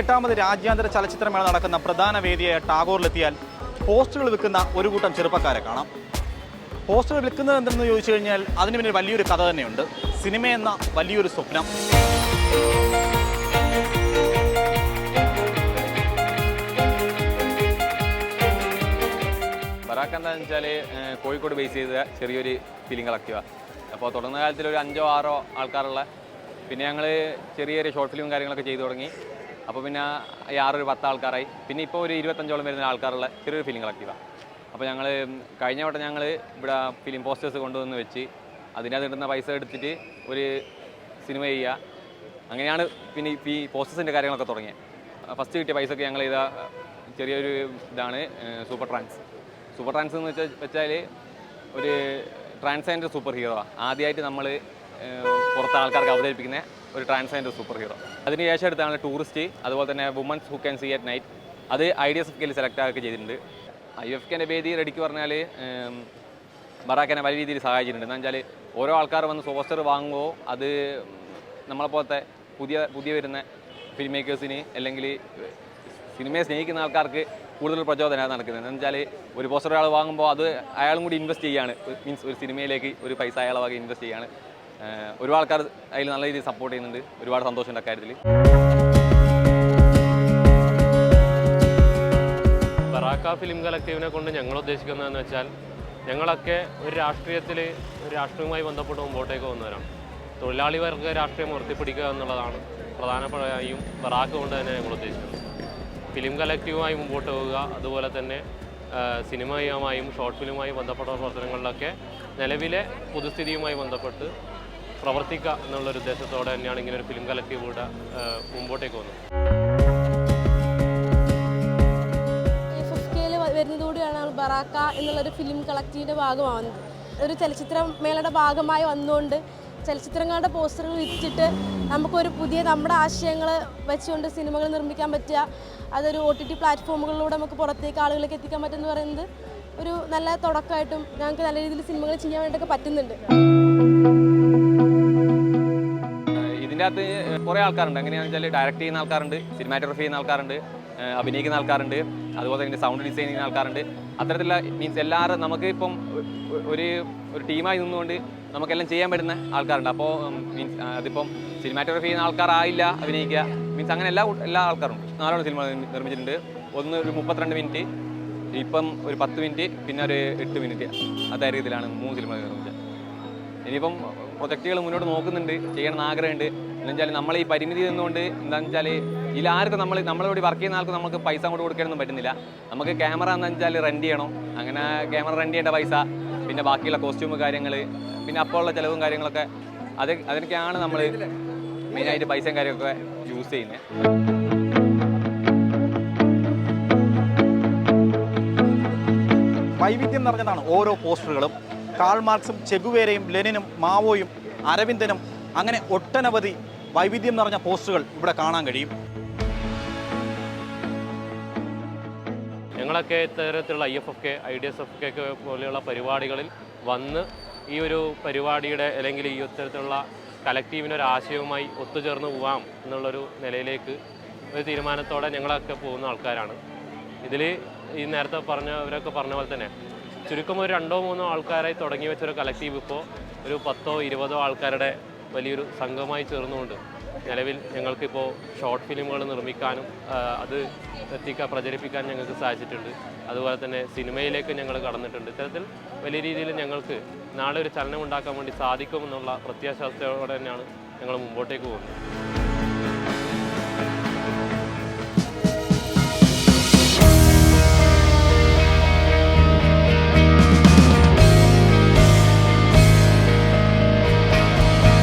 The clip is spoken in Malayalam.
എട്ടാമത് രാജ്യാന്തര ചലച്ചിത്രമേള നടക്കുന്ന പ്രധാന വേദിയായ ടാഗോറിലെത്തിയാൽ പോസ്റ്ററുകൾ വിൽക്കുന്ന ഒരു കൂട്ടം ചെറുപ്പക്കാരെ കാണാം. പോസ്റ്ററുകൾ വിൽക്കുന്നത് എന്തെന്ന് ചോദിച്ചു കഴിഞ്ഞാൽ അതിന് പിന്നിൽ വലിയൊരു കഥ തന്നെയുണ്ട്. സിനിമ എന്ന വലിയൊരു സ്വപ്നം. ബറാക്ക് എന്താണെന്ന് വെച്ചാൽ കോഴിക്കോട് ബേസ് ചെയ്ത ചെറിയൊരു ഫിലിം കളക്റ്റീവ അപ്പോൾ തുടർന്ന കാലത്തിൽ ഒരു അഞ്ചോ ആറോ ആൾക്കാരുള്ള പിന്നെ ഞങ്ങൾ ചെറിയൊരു ചെറിയ ഷോർട്ട് ഫിലിം കാര്യങ്ങളൊക്കെ ചെയ്തു തുടങ്ങി. അപ്പോൾ പിന്നെ ഈ ആറൊരു പത്ത് ആൾക്കാരായി പിന്നെ ഇപ്പോൾ ഒരു ഇരുപത്തഞ്ചോളം വരുന്ന ആൾക്കാരുള്ള ചെറിയൊരു ഫിലിം കളക്റ്റീവാണ് അപ്പോൾ ഞങ്ങൾ കഴിഞ്ഞ വട്ടം ഞങ്ങൾ ഇവിടെ ഫിലിം പോസ്റ്റേഴ്സ് കൊണ്ടുവന്ന് വെച്ച് അതിനകത്ത് കിട്ടുന്ന പൈസ എടുത്തിട്ട് ഒരു സിനിമ ചെയ്യുക. അങ്ങനെയാണ് പിന്നെ ഈ പോസ്റ്റേഴ്സിന്റെ കാര്യങ്ങളൊക്കെ തുടങ്ങിയത് ഫസ്റ്റ് കിട്ടിയ പൈസ ഒക്കെ ഞങ്ങൾ ചെയ്ത ചെറിയൊരു ഇതാണ് സൂപ്പർ ട്രാൻസ് സൂപ്പർ ട്രാൻസ് എന്ന് വെച്ചാൽ വെച്ചാൽ ഒരു ട്രാൻസ്ജെൻഡർ സൂപ്പർ ഹീറോ ആദ്യമായിട്ട് നമ്മൾ പുറത്തെ ആൾക്കാർക്ക് അവതരിപ്പിക്കുന്ന ഒരു ട്രാൻസ്ജെൻഡർ സൂപ്പർ ഹീറോ അതിന് ശേഷം എടുത്താണ് ടൂറിസ്റ്റ് അതുപോലെ തന്നെ women's who can see at night അത് ഐ ഡി എസ് എഫ് കെയിൽ സെലക്ട് ആക്കി ചെയ്തിട്ടുണ്ട് ഐ എഫ് കെന്റെ വേദി റെഡിക്ക് പറഞ്ഞാൽ ബറാക്കനെ വലിയ രീതിയിൽ സഹായിച്ചിട്ടുണ്ട്. എന്താ വെച്ചാൽ ഓരോ ആൾക്കാർ വന്ന് പോസ്റ്റർ വാങ്ങുമ്പോൾ അത് നമ്മളെപ്പോലത്തെ പുതിയ പുതിയ വരുന്ന ഫിലിം മേക്കേഴ്സിന് അല്ലെങ്കിൽ സിനിമയെ സ്നേഹിക്കുന്ന ആൾക്കാർക്ക് കൂടുതൽ പ്രചോദനമാണ് നടക്കുന്നത്. എന്ന് വെച്ചാൽ ഒരു പോസ്റ്റർ ഒരാൾ വാങ്ങുമ്പോൾ അത് അയാളും കൂടി ഇൻവെസ്റ്റ് ചെയ്യാണ്. മീൻസ് ഒരു സിനിമയിലേക്ക് ഒരു പൈസ അയാളെ വക ഇൻവെസ്റ്റ് ചെയ്യാണ്. ഏഹ് ഒരുപാട് ആൾക്കാർ അതിൽ നല്ല രീതിയിൽ സപ്പോർട്ട് ചെയ്യുന്നുണ്ട്. ഒരുപാട് സന്തോഷമുണ്ട് അക്കാര്യത്തിൽ ബറാക്ക ഫിലിം കളക്റ്റീവിനെ കൊണ്ട് ഞങ്ങൾ ഉദ്ദേശിക്കുന്നതെന്ന് വെച്ചാൽ ഞങ്ങളൊക്കെ ഒരു രാഷ്ട്രീയത്തിൽ ഒരു രാഷ്ട്രീയവുമായി ബന്ധപ്പെട്ട് മുമ്പോട്ടേക്ക് വന്നവരാണ് തൊഴിലാളി വർഗ രാഷ്ട്രീയം ഉയർത്തിപ്പിടിക്കുക എന്നുള്ളതാണ് പ്രധാനമായും ബറാക്ക കൊണ്ട് തന്നെ ഞങ്ങൾ ഉദ്ദേശിക്കുന്നത്. ഫിലിം കളക്റ്റീവുമായി മുമ്പോട്ട് പോവുക അതുപോലെ തന്നെ സിനിമയുമായും ഷോർട്ട് ഫിലിമുമായി ബന്ധപ്പെട്ട പ്രവർത്തനങ്ങളിലൊക്കെ നിലവിലെ പൊതുസ്ഥിതിയുമായി ബന്ധപ്പെട്ട് പ്രവർത്തിക്കുക എന്നുള്ളൊരു ഉദ്ദേശത്തോടെ തന്നെയാണ് ഇങ്ങനെ ഒരു ഫിലിം കളക്റ്റീവ് കൂടെ മുമ്പോട്ടേക്ക് കെയിൽ വരുന്നതോടെയാണ് ബറാക്ക എന്നുള്ളൊരു ഫിലിം കളക്റ്റീവിന്റെ ഭാഗമാവുന്നത്. ഒരു ചലച്ചിത്ര മേളയുടെ ഭാഗമായി വന്നുകൊണ്ട് ചലച്ചിത്രങ്ങളുടെ പോസ്റ്ററുകൾ വിറ്റിട്ട് നമുക്കൊരു പുതിയ നമ്മുടെ ആശയങ്ങൾ വെച്ചുകൊണ്ട് സിനിമകൾ നിർമ്മിക്കാൻ പറ്റുക. അതൊരു ഒ ടി ടി പ്ലാറ്റ്ഫോമുകളിലൂടെ നമുക്ക് പുറത്തേക്ക് ആളുകളിലേക്ക് എത്തിക്കാൻ പറ്റുമെന്ന് പറയുന്നത് ഒരു നല്ല തുടക്കമായിട്ടും ഞങ്ങൾക്ക് നല്ല രീതിയിൽ സിനിമകൾ ചെയ്യാൻ വേണ്ടിയിട്ടൊക്കെ പറ്റുന്നുണ്ട്. ഇതിന്റെ അകത്ത് കുറേ ആൾക്കാരുണ്ട്. എങ്ങനെയാണെന്ന് വെച്ചാൽ ഡയറക്റ്റ് ചെയ്യുന്ന ആൾക്കാരുണ്ട് സിനിമാറ്റോഗ്രഫി ചെയ്യുന്ന ആൾക്കാരുണ്ട് അഭിനയിക്കുന്ന ആൾക്കാരുണ്ട് അതുപോലെ തന്നെ സൗണ്ട് ഡിസൈൻ ചെയ്യുന്ന ആൾക്കാരുണ്ട്. അത്തരത്തിലുള്ള മീൻസ് എല്ലാവരും നമുക്ക് ഇപ്പം ഒരു ഒരു ടീമായി നിന്നുകൊണ്ട് നമുക്കെല്ലാം ചെയ്യാൻ പറ്റുന്ന ആൾക്കാരുണ്ട്. അപ്പോൾ മീൻസ് അതിപ്പം സിനിമാറ്റോഗ്രഫി ചെയ്യുന്ന ആൾക്കാരായില്ല അഭിനയിക്കുക. മീൻസ് അങ്ങനെ എല്ലാ എല്ലാ ആൾക്കാരും. നാലോളം സിനിമ നിർമ്മിച്ചിട്ടുണ്ട്. ഒന്ന് ഒരു മുപ്പത്തിരണ്ട് മിനിറ്റ് ഇപ്പം ഒരു പത്ത് മിനിറ്റ് പിന്നെ ഒരു എട്ട് മിനിറ്റ് ആ രീതിയിലാണ് മൂന്ന് സിനിമ നിർമ്മിച്ചത്. ഇനിയിപ്പം പ്രൊജക്റ്റുകൾ മുന്നോട്ട് നോക്കുന്നുണ്ട് ചെയ്യണമെന്ന് ആഗ്രഹമുണ്ട്. എന്ന് വെച്ചാൽ നമ്മൾ ഈ പരിമിതി നിന്നുകൊണ്ട് എന്താണെന്ന് വെച്ചാൽ ഇതിൽ ആർക്കും നമ്മൾ നമ്മളോട് വർക്ക് ചെയ്യുന്ന ആൾക്ക് നമുക്ക് പൈസ അങ്ങോട്ട് കൊടുക്കാനൊന്നും പറ്റുന്നില്ല. നമുക്ക് ക്യാമറ എന്ന് വെച്ചാൽ റെന്റ് ചെയ്യണം. അങ്ങനെ ക്യാമറ റെന്റ് ചെയ്യേണ്ട പൈസ പിന്നെ ബാക്കിയുള്ള കോസ്റ്റ്യൂം കാര്യങ്ങൾ പിന്നെ അപ്പോൾ ഉള്ള ചിലവും കാര്യങ്ങളൊക്കെ അത് അതിനൊക്കെയാണ് നമ്മൾ മെയിനായിട്ട് പൈസയും കാര്യമൊക്കെ യൂസ് ചെയ്യുന്നത് വൈവിധ്യം നിറഞ്ഞതാണ് ഓരോ പോസ്റ്ററുകളും. കാൾ മാർക്സും ചെഗുവേരയും ലെനിനും മാവോയും അരവിന്ദനും അങ്ങനെ ഒട്ടനവധി വൈവിധ്യം നിറഞ്ഞ പോസ്റ്ററുകൾ ഇവിടെ കാണാൻ കഴിയും. ഞങ്ങളൊക്കെ ഇത്തരത്തിലുള്ള I F F K I D S F K പോലെയുള്ള പരിപാടികളിൽ വന്ന് ഈ ഒരു പരിപാടിയുടെ അല്ലെങ്കിൽ ഈ ഇത്തരത്തിലുള്ള കലക്റ്റീവിനൊരു ആശയവുമായി ഒത്തുചേർന്ന് പോവാം എന്നുള്ളൊരു നിലയിലേക്ക് ഒരു തീരുമാനത്തോടെ ഞങ്ങളൊക്കെ പോകുന്ന ആൾക്കാരാണ്. ഇതിൽ ഈ നേരത്തെ പറഞ്ഞവരൊക്കെ പറഞ്ഞ പോലെ തന്നെ ചുരുക്കം ഒരു രണ്ടോ മൂന്നോ ആൾക്കാരായി തുടങ്ങി വെച്ചൊരു കലക്റ്റീവ് ഇപ്പോൾ ഒരു പത്തോ ഇരുപതോ ആൾക്കാരുടെ വലിയൊരു സംഘമായി ചേർന്നുകൊണ്ട് നിലവിൽ ഞങ്ങൾക്കിപ്പോൾ ഷോർട്ട് ഫിലിമുകൾ നിർമ്മിക്കാനും അത് എത്തിക്കാൻ പ്രചരിപ്പിക്കാൻ ഞങ്ങൾക്ക് സാധിച്ചിട്ടുണ്ട്. അതുപോലെ തന്നെ സിനിമയിലേക്ക് ഞങ്ങൾ കടന്നിട്ടുണ്ട്. ഇത്തരത്തിൽ വലിയ രീതിയിൽ ഞങ്ങൾക്ക് നാളെ ഒരു ചലനം ഉണ്ടാക്കാൻ വേണ്ടി സാധിക്കുമെന്നുള്ള പ്രത്യാശാസ്ത്രയോടെ തന്നെയാണ് ഞങ്ങൾ മുമ്പോട്ടേക്ക് പോകുന്നത്.